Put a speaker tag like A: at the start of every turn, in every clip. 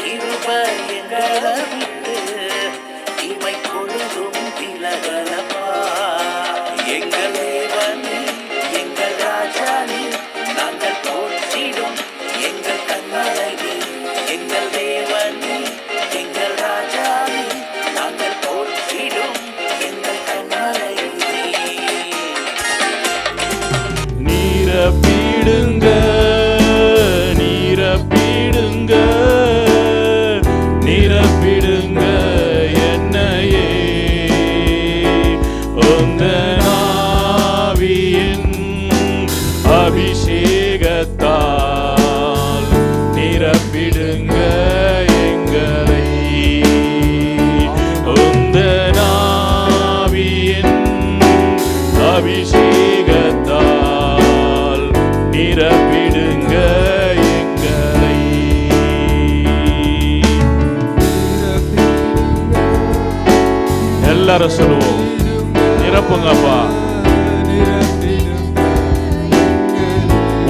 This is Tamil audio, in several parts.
A: கிருப எங்களை விட்டு இமை பொழுதும் விலகலப்பா எங்கள் தேவனே எங்கள் ராஜானே நாங்கள் போற்றிடும் எங்கள் கண்மலை எங்கள் தேவனே எங்கள் ராஜானே நாங்கள் போற்றிடும் எங்கள் கண்மலை
B: நீரப்பிடுங்க நீரப்பிடுங்க நிரப்பிடுங்க எங்களை. எல்லாரும் சொல்லுவோம் நிரப்புங்கப்பா.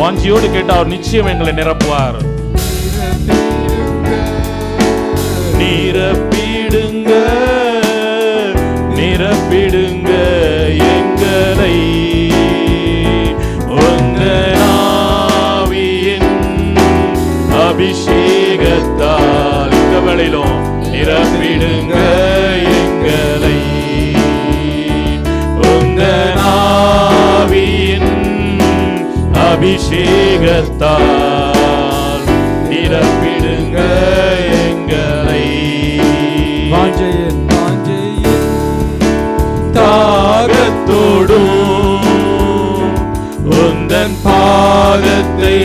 B: வாஞ்சியோடு கேட்டா அவர் நிச்சயம் எங்களை நிரப்புவார். நிரப்பிடுங்க நிரப்பிடுங்க அபிஷேகத்தால் இந்த வேளையிலும் நிரப்பிடுங்க எங்களை. உங்க ஆவியின் அபிஷேகத்தால் நிரப்பிடுங்க எங்களை.
C: வாஞ்சையின் வாஞ்சையின்.
B: தாகத்தோடும் உந்தன் பாதத்தை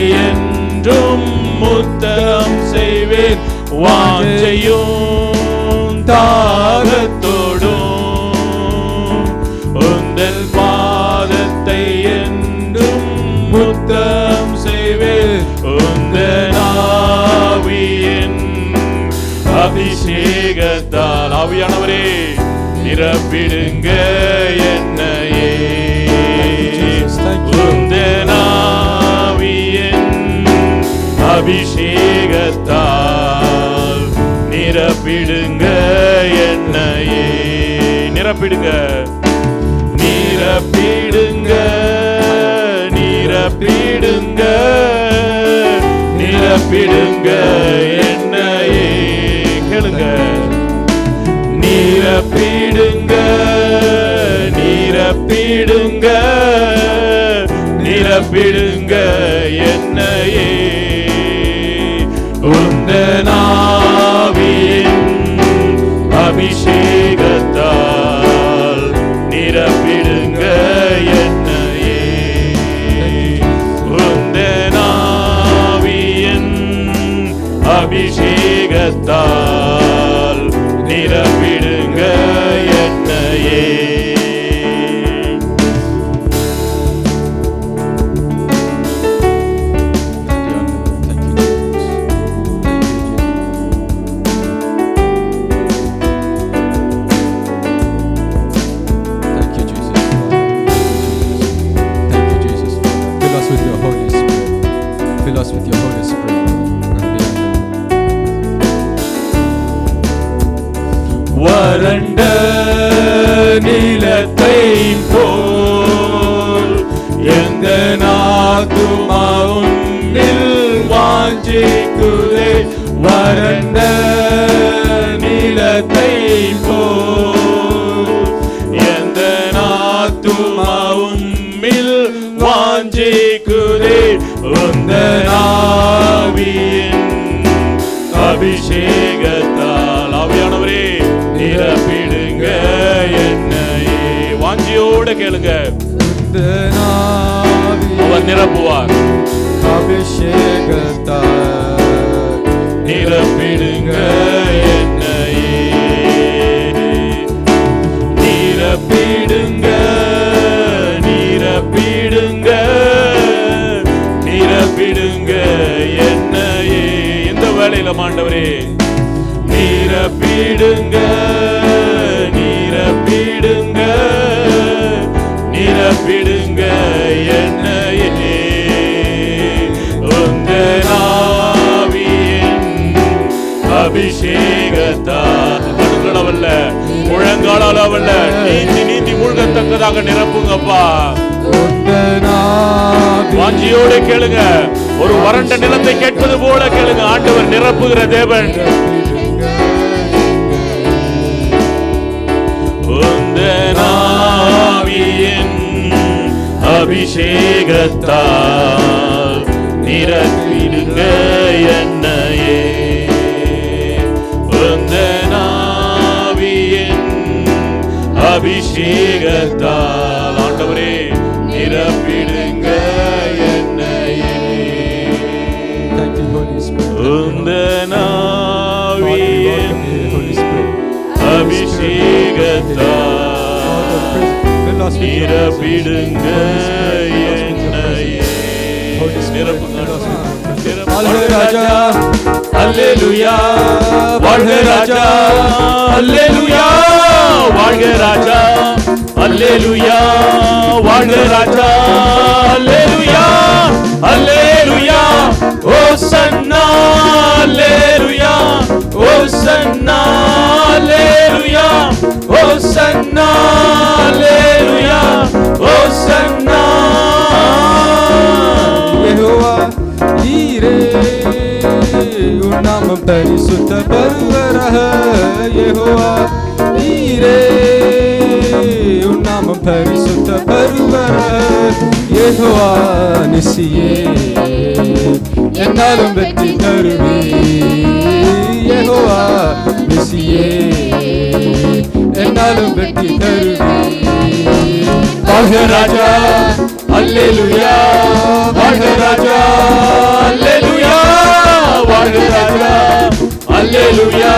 B: வாஞ்சையும் தாகத்தோடும் உந்தன் பாதத்தை என்றும் முத்தம் செய்வேன் உந்தன் ஆவியின் அபிஷேகத்தால் ஆவியானவரே நிரப்பிடுங்க என்னையே உந்தனாவியின் அபிஷேகத்தால் நிரப்பிடுங்க என்னையே. நிரப்பிடுங்க. நிரப்பிடுங்க. நிரப்பிடுங்க. நிரப்பிடுங்க என்னையே. கேளுங்க. நிரப்பிடுங்க. நிரப்பிடுங்க. நிரப்பிடுங்க என்னையே. அபிஷேகத்தால்
C: us with your Holy Spirit.
B: வறண்ட நிலத்தை அவர் நிரப்புவார்
C: அபிஷேகத்தால்
B: முழங்காலவல்ல நீந்தி நீந்தி மூழ்கத்தக்கதாக நிரப்புங்கப்பா. வாஞ்சியோடு கேளுங்க. ஒரு வறண்ட நிலத்தை கேட்பது போல கேளுங்க. ஆண்டவர் நிரப்புகிற தேவன். உந்தன் அபிஷேகத்தால் நிரப்பிடுங்க.
C: We welcome you, Holy
B: ஆவியின்
C: Spirit.
B: அபிஷேகத்தால் நிரப்பிடுங்க என்னையே நிரப்புங்க
C: ராஜா
B: அல்லேலூயா வாழ்க ராஜா அல்லேலூயா வாழ்க ராஜா அல்லேலுயா வாழ்க ராஜா. அல்லேலுயா அல்லேலுயா ஓ சன்னா அல்லேலுயா ஓ சன்னா அல்லேலுயா ஓ சன்னா அல்லேலுயா ஓ சன்னா
C: யெகோவா ஈரே உன் நாமம் பரிசுத்த பருவரக. யெகோவா ஈரே உன் நாமம் பரிசுத்த பருவரக யெகோவா நிசியே என்னாலும் வெற்றி தருவே யெகோவா நிசியே என்னாலும் வெற்றி தருவே
B: வாழ்க ராஜா அல்லேலூயா வாழ்க ராஜா அல்லேலூயா வாழ்க ராஜா அல்லேலூயா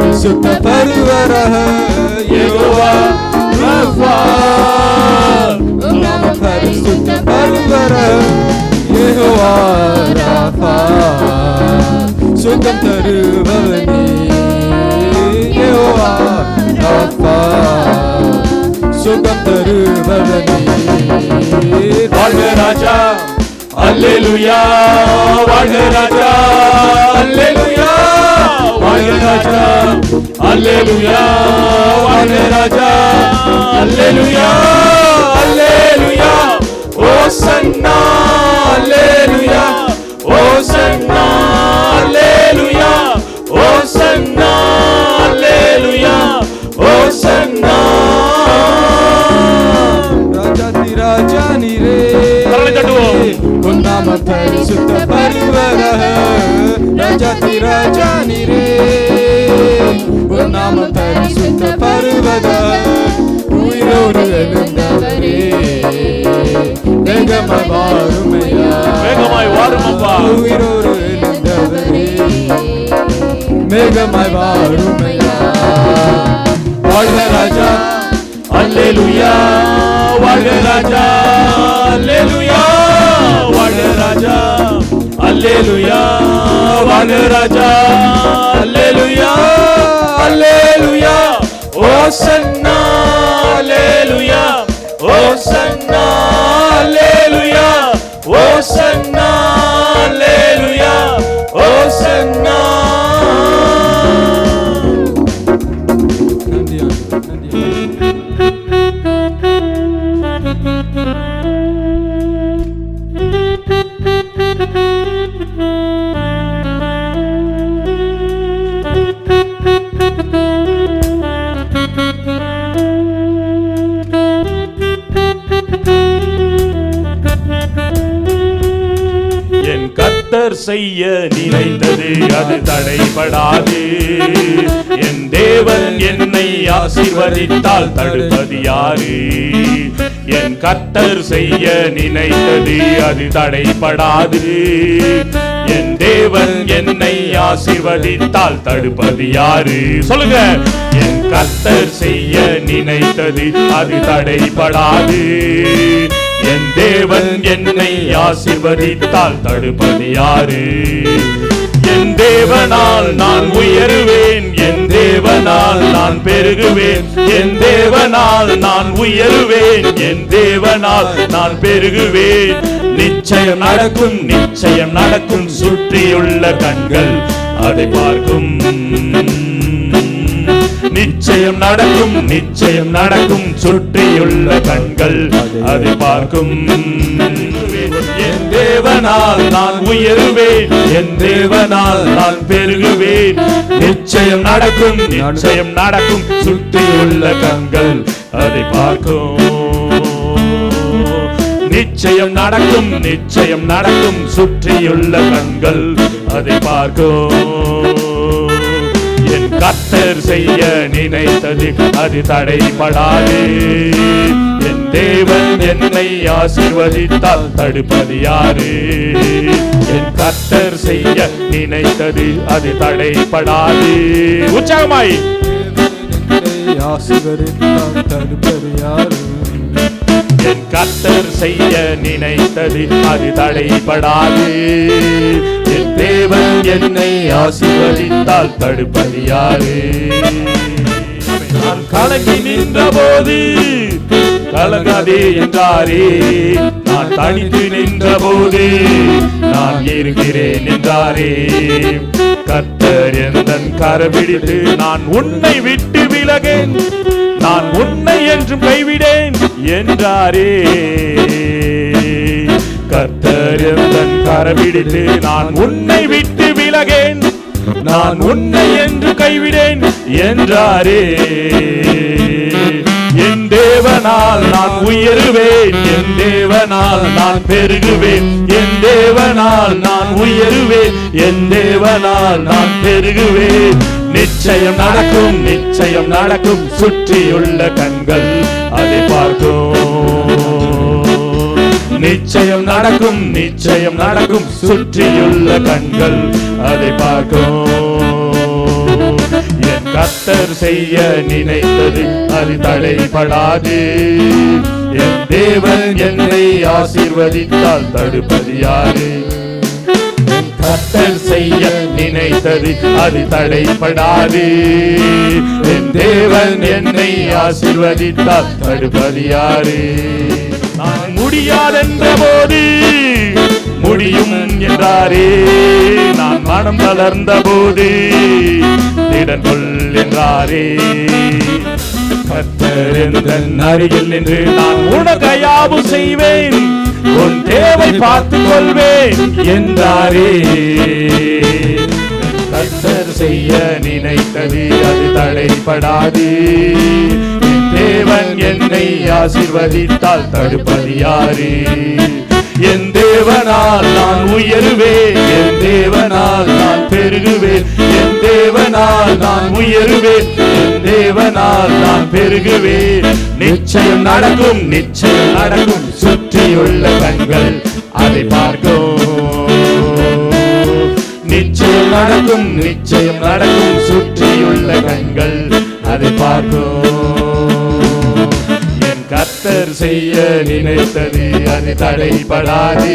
C: நாமம் பரிசுத்த பருவரக யெகோவா ரூவா சுகம் தருபவனே சுகம் தருபவனே.
B: வாழ்க ராஜா. அல்லேலுயா. வாழ்க ராஜா. அல்லேலுயா. வாழ்க ராஜா அல்லேலூயா வாழ்க ராஜா அல்லேலூயா அல்லேலூயா ஓ சன்னா
C: வேகமாய் வாருமையா
B: வேகமாய் வாரும் அப்பா.
C: உயிரோடு எழுந்தவரே மேகமாய் வாருமையா வாழ்க ராஜா
B: அல்லேலூயா வாழ்க ராஜா அல்லேலூயா வாழ்க ராஜா அல்லேலூயா வாழ்க ராஜா அல்லேலூயா அல்லேலூயா ஓ சன்னா அல்லேலூயா ஓ சன்னா அல்லேலூயா ஓ சன்னா அல்லேலூயா ஓ சன்னா
C: நன்றி
B: செய்ய நினைத்தது அது தடைபடாது. என் தேவன் என்னை ஆசிர்வதித்தால் தடுப்பது யாரு? என் கத்தர் செய்ய நினைத்தது அது தடைபடாது. என் தேவன் என்னை ஆசிர்வதித்தால் தடுப்பது யாரு? சொல்லுங்க. என் கத்தர் செய்ய நினைத்தது அது தடைபடாது. என் தேவன் என்னை ஆசிர்வதித்தால் தடுப்பது யாரு? என் தேவனால் நான் உயருவேன் என் தேவனால் நான் பெருகுவேன் என் தேவனால் நான் உயருவேன் என் தேவனால் நான் பெருகுவேன். நிச்சயம் நடக்கும் நிச்சயம் நடக்கும் சுற்றியுள்ள கண்கள் அதை பார்க்கும். நிச்சயம் நடக்கும் நிச்சயம் நடக்கும். சுற்றியுள்ள கண்கள் அதை பார்க்கும். என் தேவனால் நான் உயருவேன் என் தேவனால் நான் பெருகுவேன். நிச்சயம் நடக்கும் நிச்சயம் நடக்கும். சுற்றியுள்ள கண்கள் அதை பார்க்கும். நிச்சயம் நடக்கும் நிச்சயம் நடக்கும். சுற்றியுள்ள கண்கள் அதை பார்க்கும். என் கத்தர் செய்ய நினைத்தது அது தடைபடாதே என் தேவன் என்னை ஆசிர்வதித்தால் தடுப்பது யாரு? என் கத்தர் செய்ய நினைத்தது அது தடைபடாது உற்சாகமாய்.
C: ஆசிர்வதித்தால் தடுப்பது யாரு?
B: என் கத்தர் செய்ய நினைத்தது அது தடைபடாது என் தேவன் என்னை ஆசீர்வதித்தால் தடுப்பது யாரு நான் கலங்கி நின்ற போது கலங்காதே என்றாரே. நான் தனித்து நின்ற போது நான் இருக்கிறேன் என்றாரே. கத்தர் எந்தன் கரபிடித்து நான் உன்னை விட்டு விலகேன் நான் உன்னை என்றும் கைவிடேன் என்றாரே. கத்தர் எந்தன் கரபிடித்து நான் உன்னை விட்டு விலகேன் நான் உன்னை என்று கைவிடேன் என்றாரே. என் தேவனால் நான் உயருவேன். என் தேவனால் நான் பெருகுவேன். என் தேவனால் நான் உயருவேன். என் தேவனால் நான் பெருகுவேன். நிச்சயம் நடக்கும் நிச்சயம் நடக்கும். சுற்றியுள்ள கண்கள் அதை பார்க்கும். நிச்சயம் நடக்கும் நிச்சயம் நடக்கும். சுற்றியுள்ள கண்கள் அதை பார்க்கும். கத்தர் செய்ய நினைத்தது அது தடைபடாது என் தேவன் என்னை ஆசீர்வதித்தால் தடுப்பது யாரு? கத்தர் செய்ய நினைத்தது அது தடைபடாது என் தேவன் என்னை ஆசீர்வதித்தால் தடுப்பது யாரு? நான் முடியாதென்ற போது முடியும் என்றாரே. நான் மனம் தளர்ந்த போது திடன் கொள் என்றாரே. கர்த்தர் அருகில் நின்று நான் உனகையாவும் செய்வேன் உன் தேவை பார்த்துக் கொள்வேன் என்றாரே. கத்தர் செய்ய நினைத்தது அது தடைப்படாது. தேவன் என்னை ஆசிர்வதித்தால் தடுப்பது யாரே. என் தேவனால் நான் உயருவேன். என் தேவனால் நான் பெருகுவேன். என் தேவனால் நான் உயருவேன். என் தேவனால் நான் பெருகுவேன். நிச்சயம் நடக்கும் நிச்சயம் நடக்கும். சுற்றியுள்ள கண்கள் அதை பார்க்கும். நிச்சயம் நடக்கும் நிச்சயம் நடக்கும். சுற்றியுள்ள கண்கள் அதை பார்க்கும். கத்தர் செய்ய நினைத்தது அது தடைபடாது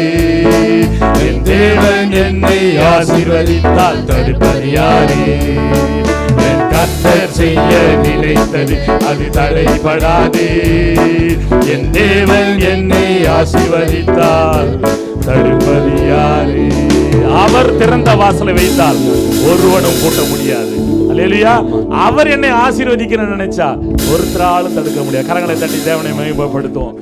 B: என் தேவன் என்னை ஆசீர்வதித்தால் தடுப்பது யாரு என் கத்தர் செய்ய நினைத்தது அது தடைபடாது என் தேவன் என்னை ஆசீர்வதித்தால் தடுப்பது அவர் திறந்த வாசலை வைத்தால் ஒருவனும் கூட்ட முடியாது. அல்லேலூயா அவர் என்னை ஆசீர்வதிக்கணும்னு நினைச்சா ஒருத்தராலும் தடுக்க முடியாது. கரங்களை தட்டி தேவனை மகிமைப்படுத்துவோம்.